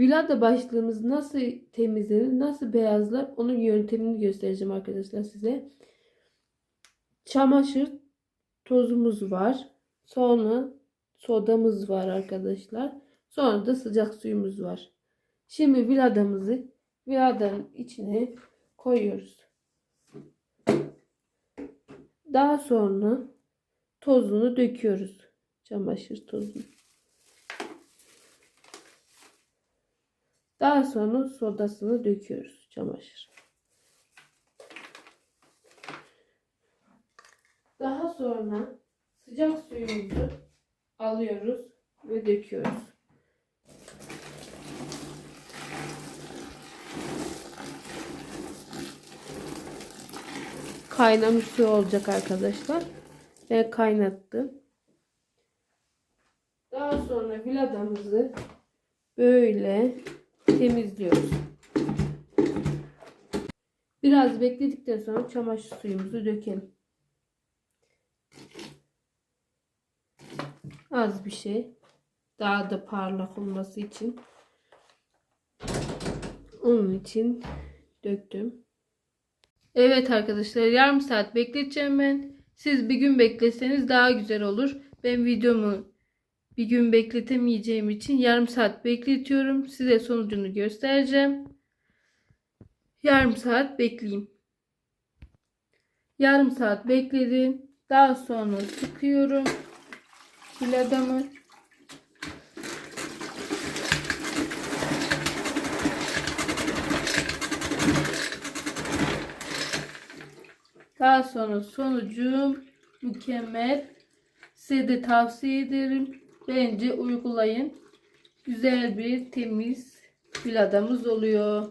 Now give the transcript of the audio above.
Vilada başlığımız nasıl temizlenir, nasıl beyazlar onun yöntemini göstereceğim arkadaşlar size. Çamaşır tozumuz var. Sonra sodamız var arkadaşlar. Sonra da sıcak suyumuz var. Şimdi viladamızı viladanın içine koyuyoruz. Daha sonra tozunu döküyoruz. Çamaşır tozunu. Daha sonra sodasını döküyoruz çamaşır. Daha sonra sıcak suyumuzu alıyoruz ve döküyoruz. Kaynamış su olacak arkadaşlar. Ve kaynattım. Daha sonra viladamızı böyle temizliyoruz. Biraz bekledikten sonra çamaşır suyumuzu dökelim. Az bir şey. Daha da parlak olması için. Onun için döktüm. Evet arkadaşlar yarım saat bekleteceğim ben. Siz bir gün bekleseniz daha güzel olur. Ben videomu bir gün bekletemeyeceğim için yarım saat bekletiyorum. Size sonucunu göstereceğim. Yarım saat bekleyeyim. Yarım saat bekledim. Daha sonra sıkıyorum. Biladamı. Daha sonra sonucum mükemmel. Size de tavsiye ederim. Bence uygulayın. Güzel bir temiz biladamız oluyor.